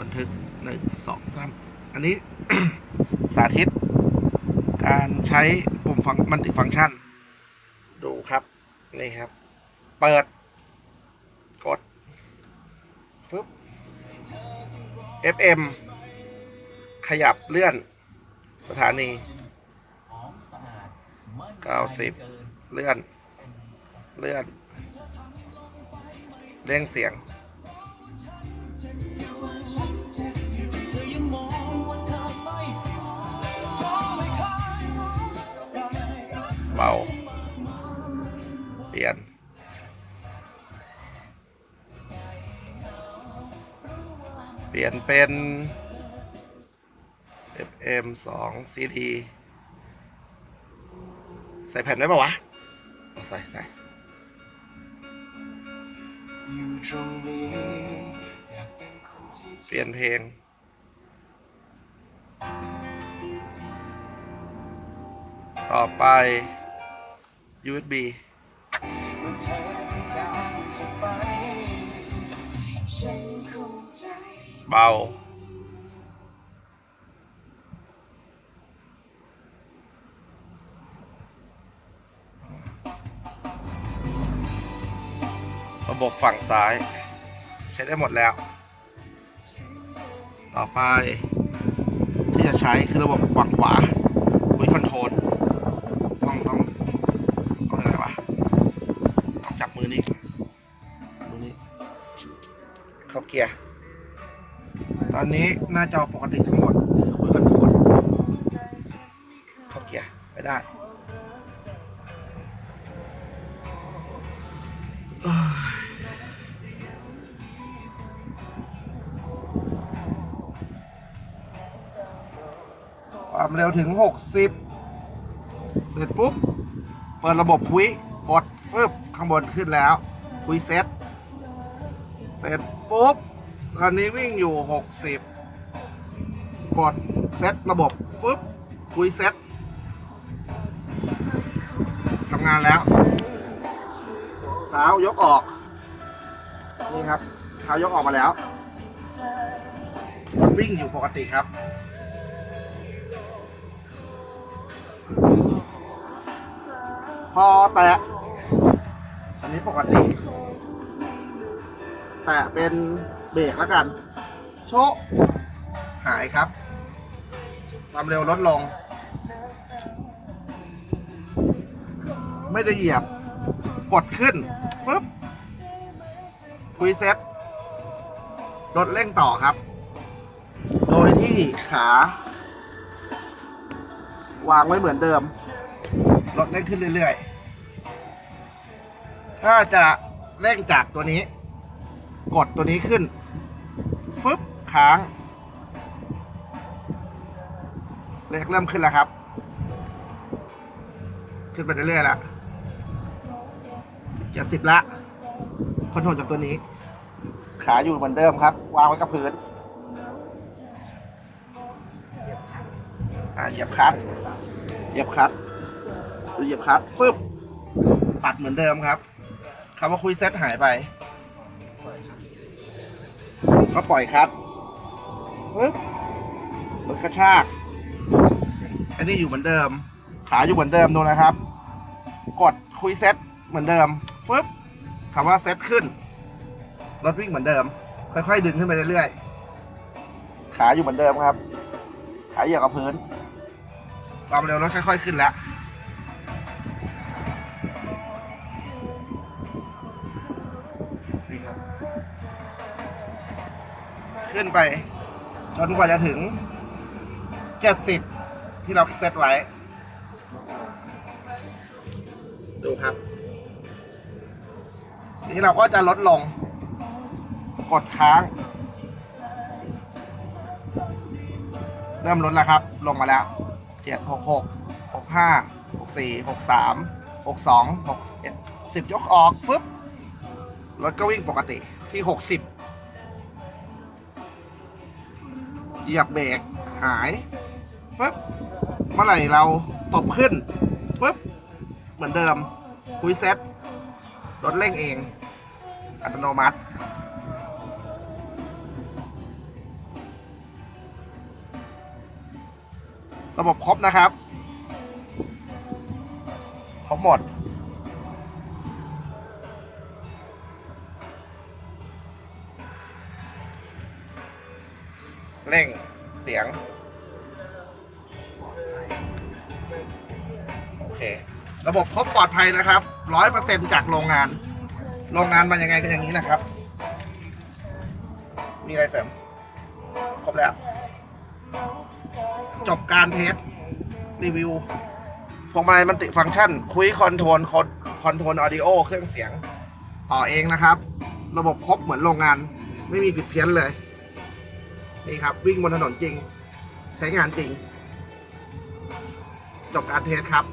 บันทึกหนึ่งสองสามอันนี้ สาธิต การใช้ปุ่มฟังมัลติฟังก์ชัน ดูครับนี่ครับ เปิด กดฟึบ FM ขยับเลื่อน สถานีเก้าสิบเลื่อน เลื่อน เร่งเสียง เบา เปลี่ยน เปลี่ยนเป็น FM 2 CD ใส่แผ่นไว้ป่าวะใส่ใส่เปลี่ยนเพลง ต่อไป USB เอเธอต้องการจะไปฉันเบา ระบบฝั่งซ้าย ใช้ได้หมดแล้ว ต่อไป ที่จะใช้คือระบบฝั่งขวาคุยคอนโทรล เข้าเกียร์ ตอนนี้หน้าจอปกติทั้งหมดคุยคอนโทรลเข้าเกียร์ไปได้ความเร็วถึง 60 เสร็จปุ๊บ เปิดระบบคุยกดฟึบข้างบนขึ้นแล้ว คุยเซ็ตเสร็จ ปุ๊บตอนนี้วิ่งอยู่ 60 กดเซตระบบฟึบคุยเซตทำงานแล้วเท้ายกออก นี่ครับเท้ายกออกมาแล้ว วิ่งอยู่ปกติครับพอแตะอันนี้ปกติ แตะเป็นเบรกแล้วกัน โชะหายครับความเร็วลดลง ไม่ได้เหยียบ กดขึ้นฟึบคุยเซ็ตรถเร่งต่อครับ โดยที่ขา วางไว้เหมือนเดิม รถเร่งขึ้นเรื่อยๆ ถ้าจะเร่งจากตัวนี้ กดตัวนี้ขึ้นฟึบค้าง เลขเริ่มขึ้นแล้วครับ ขึ้นไปเรื่อยๆล้วเจ็ดสิบละคอนโทรลจากตัวนี้ ขาอยู่เหมือนเดิมครับ วางไว้กับพื้นอ่าเหยียบคลัตช์เหยียบคัดเหยียบคลัตช์ฟึบปัดเหมือนเดิมครับคำว่าคุยเซตหายไป ก็ปล่อยคลัตช์ปึ๊บรถกระชาก อันนี้อยู่เหมือนเดิม ขาอยู่เหมือนเดิมดูนะครับ กดคุยเซตเหมือนเดิมฟึบคำว่าเซตขึ้น รถวิ่งเหมือนเดิม ค่อยๆดึงขึ้นไปเรื่อยๆ ขาอยู่เหมือนเดิมครับ ขาเหยียบกับพื้นความเร็วรถค่อย ๆ ขึ้นแล้ว ขึ้นไป จนกว่าจะถึงเจ็ดสิบที่เราเซตไว้ ดูครับทีนี้เราก็จะลดลง กดค้าง เริ่มลดแล้วครับ ลงมาแล้วเจ็ดหกหกหกห้าหกสี่หกสามหกสองหกเอ็ดสิบยกออกฟึบรถก็วิ่งปกติที่หกสิบ เหยียบเบรกหายปึ๊บเมื่อไหร่เราตบขึ้นปึ๊บเหมือนเดิมคุยเซ็ตรถเร่งเอง อัตโนมัติระบบครบนะครับ ครบหมด เร่งเสียง โอเค ระบบครบปลอดภัยนะครับร้อยเปอร์เซ็นจากโรงงาน โรงงานมายังไงก็อย่างนี้นะครับ มีอะไรเสริมครบแล้ว จบการเทสรีวิวพวงมาลัยมันติฟังก์ชัน คุยคอนโทรลคอนโทรลออดิโอเครื่องเสียง ต่อเองนะครับ ระบบครบเหมือนโรงงาน ไม่มีผิดเพี้ยนเลย นี่ครับ วิ่งบนถนนจริง ใช้งานจริง จบการเทสครับ